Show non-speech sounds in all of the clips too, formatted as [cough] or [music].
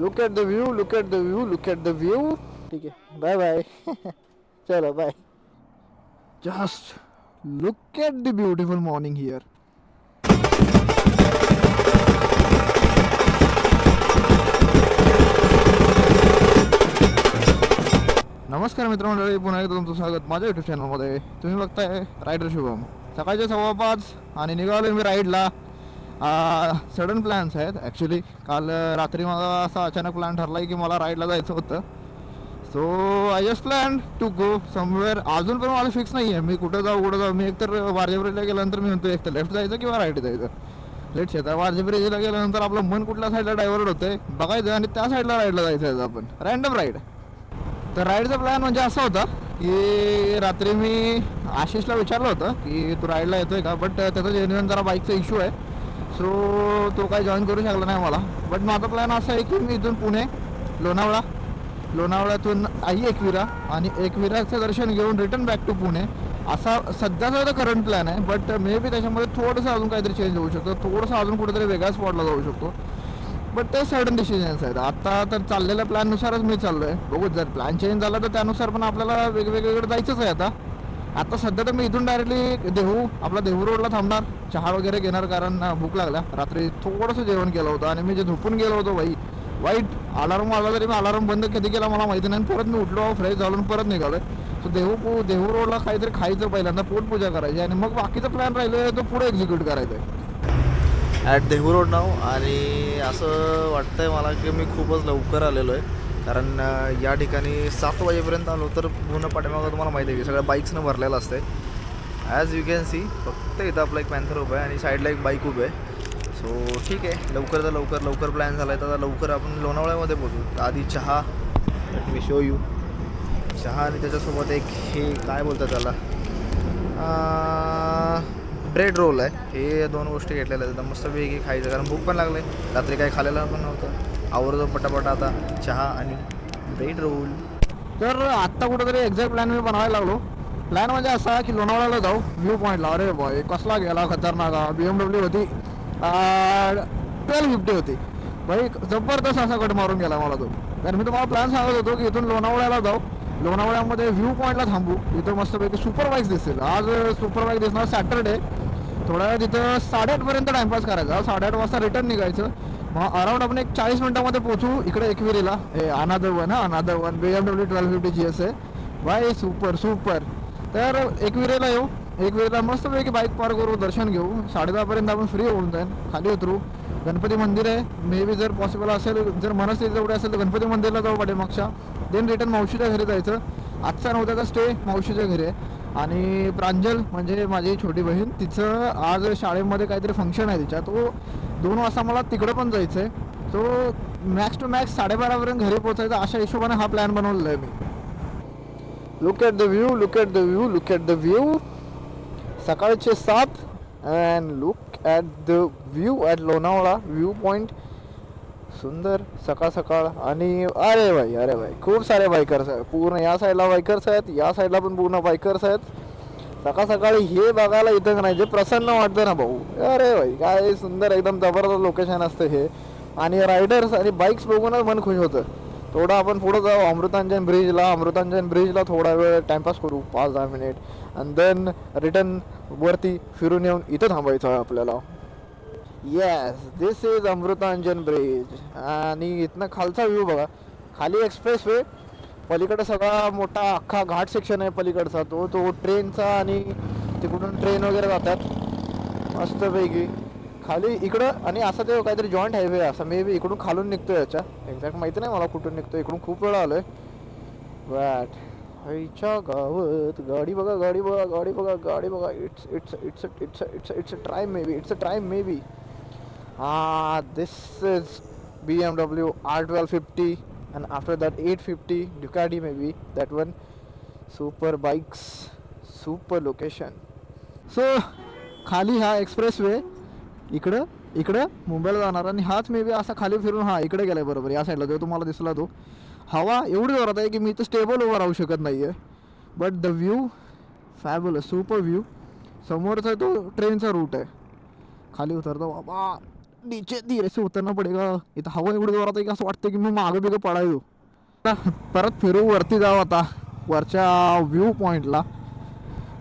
Look at the view look at the view look at the view ठीक आहे bye bye चलो bye just look at the beautiful morning here नमस्कार मित्रमंडळी पुन्हा एकदा तुमचं स्वागत माझ्या युट्यूब चॅनलमध्ये तुम्ही बघताय रायडर शुभम. सकाळचे सव्वा पाच आणि निघालो मी राईडला सडन प्लॅन्स आहेत. ॲक्च्युली काल रात्री मला असा अचानक प्लॅन ठरला आहे की मला राईडला जायचं होतं. So I just plan to go somewhere अजून पण मला फिक्स नाही आहे मी कुठं जाऊ कुठं जाऊ. मी एकतर वारजेब्रिजला गेल्यानंतर मी म्हणतो एकतर लेफ्ट जायचं किंवा राईट जायचं. लेट शेतात वारजेब्रिजला गेल्यानंतर आपलं मन कुठल्या साईडला डायव्हर्ट होतंय बघायचं आणि त्या साईडला राईडला जायचं आहे आपण. रँडम राईड तर राईडचा प्लॅन म्हणजे असा होता की रात्री मी आशिषला विचारलं होतं की तू राईडला येतोय का? बट त्याचा जेन्युअन जरा बाईकचा इश्यू आहे. सो तो काही जॉईन करू शकला नाही मला बट माझा प्लॅन असा आहे की मी इथून पुणे लोणावळा लोणावळ्यातून आई एकविरा आणि एकविराचं दर्शन घेऊन रिटर्न बॅक टू पुणे. असा सध्याचा तर करंट प्लॅन आहे बट मे बी त्याच्यामध्ये थोडंसं अजून काहीतरी चेंज होऊ शकतं. थोडंसं अजून कुठेतरी वेगळ्या स्पॉटला जाऊ शकतो. बट ते सडन डिसिजन्स आहेत. आता तर चाललेल्या प्लॅननुसारच मी चाललो आहे बघू जर प्लॅन चेंज झाला तर त्यानुसार पण आपल्याला वेगवेगळीकडे जायचंच आहे आता. आता सध्या तर मी इथून डायरेक्टली देहू आपला देहू रोडला थांबणार. चहा वगैरे घेणार कारण भूक लागला रात्री थोडंसं जेवण केलं होतं आणि मी जे झोपून गेलो होतो बाई वाईट अलार्म वाजला तरी मी अलार्म बंद कधी केला मला माहिती नाही. आणि परत मी उठलो फ्रेश झालून परत निघालो सो देहू पू देहू रोडला काहीतरी खायचं पहिल्यांदा पोटपूजा करायची. आणि मग बाकीचा प्लॅन राहिलं तो पुढे एक्झिक्यूट करायचा आहे ॲट देहू रोड नाव आणि असं वाटतंय मला की मी खूपच लवकर आलेलो आहे. कारण या ठिकाणी सात वाजेपर्यंत आलो तर पूर्ण पाठीमागं तुम्हाला माहिती आहे की सगळ्या बाईक्सनं भरलेलं असते ॲज यू कॅन सी फक्त इथं आपला एक पॅन्थर उभा आहे आणि साईडला एक बाईक उभं आहे. सो ठीक आहे लवकर तर लवकर लवकर प्लॅन झाला आहे तर आता लवकर आपण लोणावळ्यामध्ये पोचू तर आधी चहा मी शो यू चहा आणि त्याच्यासोबत एक हे काय बोलतात त्याला? ब्रेड रोल आहे. हे दोन गोष्टी घेतलेल्या आहेत. तर मस्तपैकी खायचं. कारण भूक पण लागले. रात्री काही खाल्लेलं पण नव्हतं. आवडतो पटापट आता चहा आणि ब्रेड रोल. तर आत्ता कुठेतरी एक्झॅक्ट प्लॅन मी बनवायला लागलो. प्लॅन म्हणजे असा की लोणावळ्याला जाऊ व्ह्यू पॉईंटला अरे बॉय कसला गेला खतरनाक. बी एम डब्ल्यू होती. ट्वेल्व फिफ्टी होती. भाई जबरदस्त असा कट मारून गेला मला तो. तर मी तुम्हाला प्लॅन सांगत होतो की इथून लोणावळ्याला जाऊ. लोणावळ्यामध्ये व्ह्यू पॉईंटला थांबू. इथं मस्तपैकी सुपर बाईक दिसेल आज सुपर बाईक दिसणार सॅटरडे थोड्या वेळ तिथं साडेआठपर्यंत टाइमपास करायचा. साडेआठ वाजता रिटर्न निघायचं. मग अराउंड आपण एक चाळीस मिनिटामध्ये पोहोचू. इकडे एकविरीला. हे अनादर वन हा another one B M W twelve fifty G S आहे बाय सुपर सुपर तर एकविरेला येऊ. एकविरेला मस्तपैकी बाईक पार करू दर्शन घेऊ. साडेदहापर्यंत आपण फ्री होऊन जाईल खाली उतरू. गणपती मंदिर आहे. मे बी जर पॉसिबल असेल जर मनस्थिती जेवढे असेल तर गणपती मंदिरला जाऊ पाठीमागच्या. देन रिटर्न मावशीच्या घरी जायचं. आजचा नव्हता स्टे मावशीच्या घरी आहे. आणि प्रांजल म्हणजे माझी छोटी बहीण तिचं आज शाळेमध्ये काहीतरी फंक्शन आहे तिच्या. तो दोन वाजता मला तिकडं पण जायचं आहे सो मॅक्स टू मॅक्स साडेबारापर्यंत घरी पोहोचायचं अशा हिशोबाने हा प्लॅन बनवलेला आहे मी. Look at the view look at the view look at the view सकाळचे सात and look at the view at Lonavala view point सुंदर सकाळ सकाळ. आणि अरे भाई अरे भाई खूप सारे बायकर्स आहेत. पूर्ण या साईडला बायकर्स आहेत या साईडला पण पूर्ण बायकर्स आहेत. सकाळ सकाळी हे बघायला इथं नाही जे प्रसन्न वाटतं ना भाऊ. अरे भाई काय सुंदर एकदम जबरदस्त लोकेशन असतं हे. आणि रायडर्स आणि बाईक्स बघूनच मन खुश होतं. थोडं आपण पुढं जाऊ अमृतांजन ब्रिजला अमृतांजन ब्रिजला थोडा वेळ टाइमपास करू पाच दहा मिनिट आणि देन रिटर्न वरती फिरून येऊन इथं थांबायचं आहे आपल्याला. Yes this is Amrutanjan bridge आणि इथनं खालचा व्ह्यू बघा. खाली एक्सप्रेस वे पलीकडे सगळा मोठा अख्खा घाट सेक्शन आहे पलीकडचा. तो तो ट्रेनचा आणि तिकडून ट्रेन वगैरे जातात. मस्तपैकी. खाली इकडं आणि असं ते काहीतरी जॉईंट हायवे असं मे बी इकडून खालून निघतो याच्या. एक्झॅक्ट माहिती नाही मला कुठून निघतो इकडून खूप वेळा आहे बॅट आईच्या गावात गाडी बघा गाडी बघा गाडी बघा गाडी बघा. It's it's it's it's it's it's a ट्राईम may be it's a ट्राईम maybe this is B M W R twelve fifty and after that 850 Ducati maybe that one. Super bikes super location. So खाली हा express way इकडं इकडं मुंबईला जाणार. आणि हाच may be असा खाली फिरून हा इकडे गेलाय बरोबर या साईडला जो तुम्हाला दिसला तो. हवा एवढी जोरात आहे की मी तर स्टेबल उभं राहू शकत नाही आहे बट द व्ह्यू फॅबल सुपर व्ह्यू समोरचा तो ट्रेनचा रूट आहे. खाली उतरतो बाबा. नीचे धीरे से उतरना पडेगा। इथं हवा एवढी जोरात आहे की असं वाटतं की मी मागं बिगं पडायचो. परत फिरू वरती जाऊ आता. वरच्या व्ह्यू पॉईंटला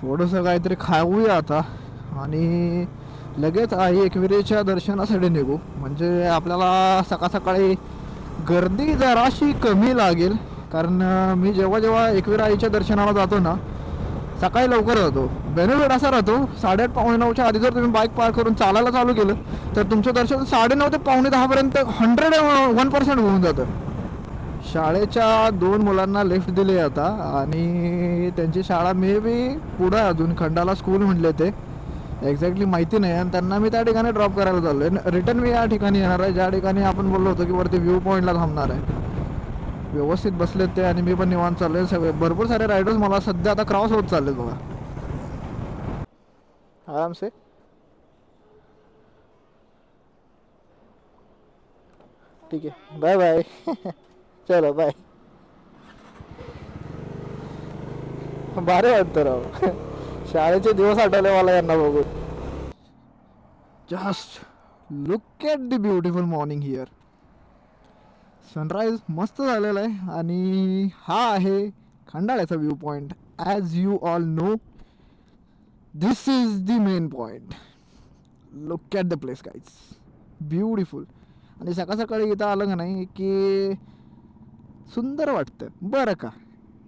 थोडंसं काहीतरी खाऊया आता. आणि लगेच आई एकविरेच्या दर्शनासाठी निघू. म्हणजे आपल्याला सकाळ सकाळी गर्दी जराशी कमी लागेल. कारण मी जेव्हा जेव्हा एकवीर आईच्या दर्शनाला जातो ना सकाळी लवकर राहतो. बेनिफिट असा राहतो साडेआठ पावणे नऊच्या आधी जर तुम्ही बाईक पार्क करून चालायला चालू केलं तर तुमचं दर्शन साडेनऊ ते पावणे दहापर्यंत हंड्रेड वन पर्सेंट होऊन जातं. शाळेच्या दोन मुलांना लिफ्ट दिले आता आणि त्यांची शाळा मे बी पुढं आहे अजून. खंडाला स्कूल म्हणले ते. एक्झॅक्टली माहिती नाही आणि त्यांना मी त्या ठिकाणी ड्रॉप करायला चाललो आहे रिटर्न मी या ठिकाणी येणार आहे. ज्या ठिकाणी आपण बोललो होतो की वरती व्ह्यू पॉईंटला थांबणार आहे. व्यवस्थित बसलेत ते आणि मी पण निवांत चाललोय. सगळे भरपूर सारे रायडर्स मला सध्या आता क्रॉस होत चालले बघा. आराम से ठीक आहे. Bye bye. [laughs] चलो बाय. भारी वाटतं राव. [laughs] शाळेचे दिवस आठवले मला यांना बघून. Just look at the beautiful morning here sunrise मस्त झालेला आहे. आणि हा आहे खंडाळ्याचा view point as you all know this is the main point look at the place guys beautiful आणि सकाळ सकाळी इथं आलं का नाही की सुंदर वाटतं. बरं का?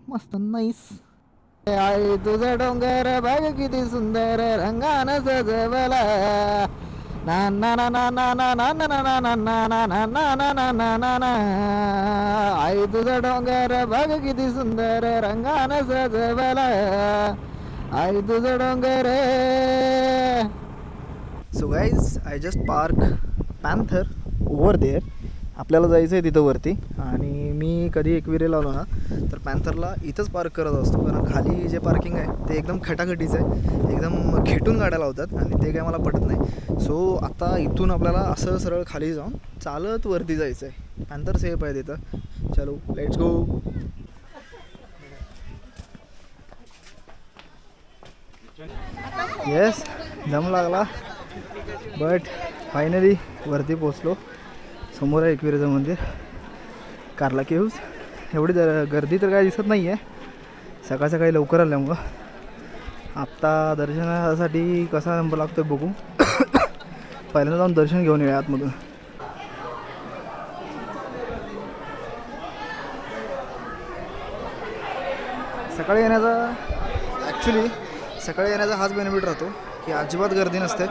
मस्त नाईस आई तुझं डोंगर बघ किती सुंदर रंगानं सजवला. आई तुझा डोंगर बघ किती सुंदर रंगान सजवला आई तुझा डोंगर so guys I just park panther over there आपल्याला जायचं आहे तिथं वरती आणि मी कधी एकविरेला आलो ना तर पॅन्थरला इथंच पार्क करत असतो. कारण खाली जे पार्किंग आहे ते एकदम खटाखटीचं आहे. एकदम खेटून गाड्या लावतात आणि ते काय मला पटत नाही. सो आता इथून आपल्याला असं सरळ खाली जाऊन चालत वरती जायचं आहे पॅन्थर सेफ आहे तिथं. चलो लेट्स गो येस दम लागला. बट फायनली वरती पोचलो समोर आहे एकविरेचं मंदिर. कारला केव्ज एवढी द गर्दी तर काय दिसत नाही आहे सकाळ सकाळी लवकर आल्यामुळं. आत्ता दर्शनासाठी कसा नंबर लागतो बघू. पहिल्यांदा जाऊन दर्शन घेऊन येऊया आतमधून. सकाळी येण्याचा ॲक्च्युली सकाळी येण्याचा हाच बेनिफिट राहतो की अजिबात गर्दी नसते.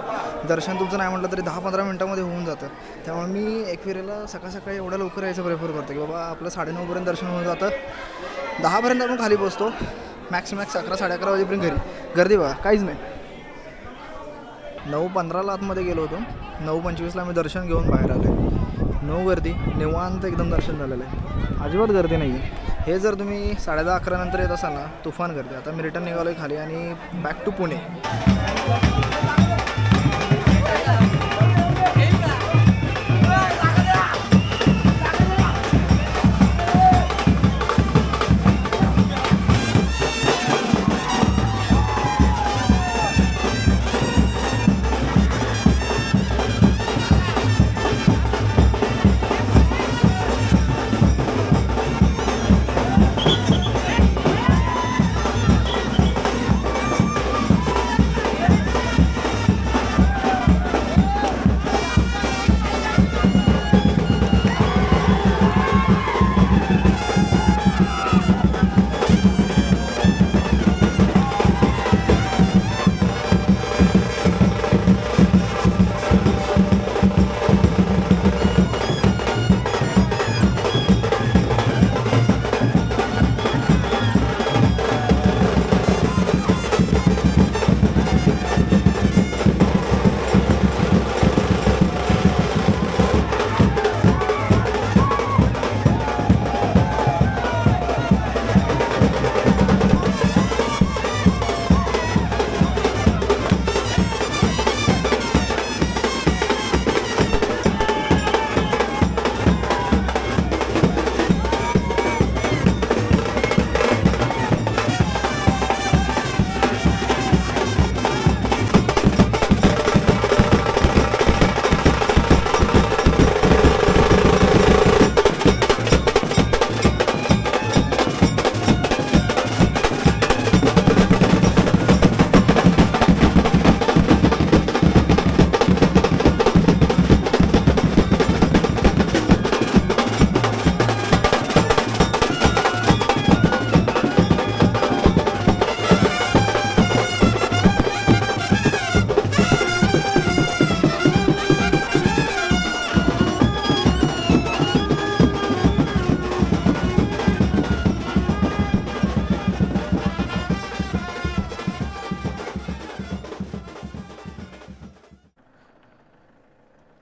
दर्शन तुमचं नाही म्हटलं तरी दहा पंधरा मिनटामध्ये होऊन जातं. त्यामुळे मी एकविरेला सकाळ सकाळी एवढ्या लवकर यायचं प्रेफर करतो की बाबा आपलं साडेनऊपर्यंत दर्शन होऊन जातं. दहापर्यंत आपण खाली पोचतो मॅक्स मॅक्स अकरा साडे अकरा वाजेपर्यंत घरी. गर्दी बघा काहीच नाही. नऊ पंधराला आतमध्ये गेलो होतो. नऊ पंचवीसला मी दर्शन घेऊन बाहेर आलो नऊ गर्दी निवांत एकदम दर्शन झालेलं आहे. अजिबात गर्दी नाही आहे. हे जर तुम्ही साडे दहा येत असाल ना तुफान गर्दी. आता मी रिटर्न निघालो आहे खाली आणि बॅक टू पुणे.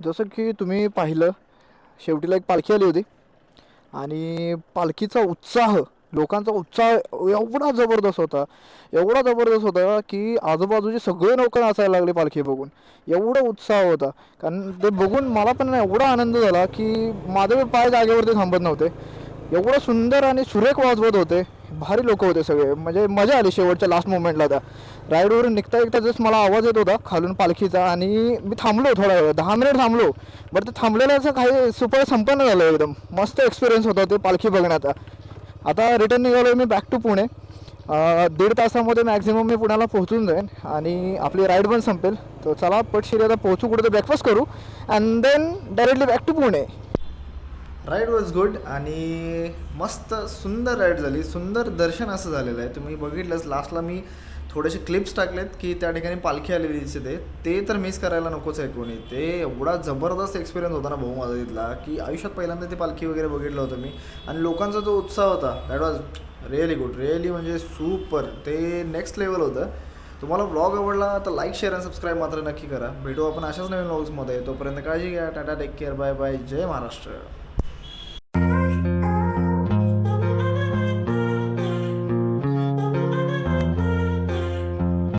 जसं की तुम्ही पाहिलं शेवटीला एक पालखी आली होती. आणि पालखीचा उत्साह लोकांचा उत्साह एवढा जबरदस्त होता एवढा जबरदस्त होता की आजूबाजूचे सगळे नौकर नाचायला लागले पालखी बघून. एवढा उत्साह होता. कारण ते बघून मला पण एवढा आनंद झाला की माझे पाय जागेवरती थांबत नव्हते. एवढं सुंदर आणि सुरेख वाजवत होते. भारी लोक होते सगळे. म्हणजे मजा आली शेवटच्या लास्ट मोमेंटला त्या. राईडवरून निघता निघता जस्ट मला आवाज येत होता खालून पालखीचा आणि मी थांबलो थोडा वेळ. दहा मिनिट थांबलो. बरं ते थांबलेल्याचं काही सुपर संपन्न झालं एकदम. मस्त एक्सपिरियन्स होता ते पालखी बघण्याचा. आता रिटर्न निघालो मी बॅक टू पुणे. दीड तासामध्ये मॅक्झिमम मी पुण्याला पोहोचून जाईन आणि आपली राईड पण संपेल. तर चला पटशिरी आता पोहोचू कुठे ब्रेकफास्ट करू. And then directly back to Pune. Ride was good आणि मस्त सुंदर राईड झाली. सुंदर दर्शन असं झालेलं आहे. तुम्ही बघितलंच लास्टला मी थोडेसे क्लिप्स टाकलेत की त्या ठिकाणी पालखी आलेली दिसते ते. तर मिस करायला नकोच आहे कोणी. ते एवढा जबरदस्त एक्सपिरियन्स होता ना भाऊ माझा तिथला की आयुष्यात पहिल्यांदा ते पालखी वगैरे बघितलं होतं मी. आणि लोकांचा जो उत्साह होता that was really good really म्हणजे सुपर ते नेक्स्ट लेवल होतं. तुम्हाला व्लॉग आवडला तर लाईक शेअर आणि सबस्क्राईब मात्र नक्की करा. भेटू आपण अशाच नवीन व्लॉग्समध्ये तोपर्यंत काळजी घ्या. Tata take care bye bye जय महाराष्ट्र.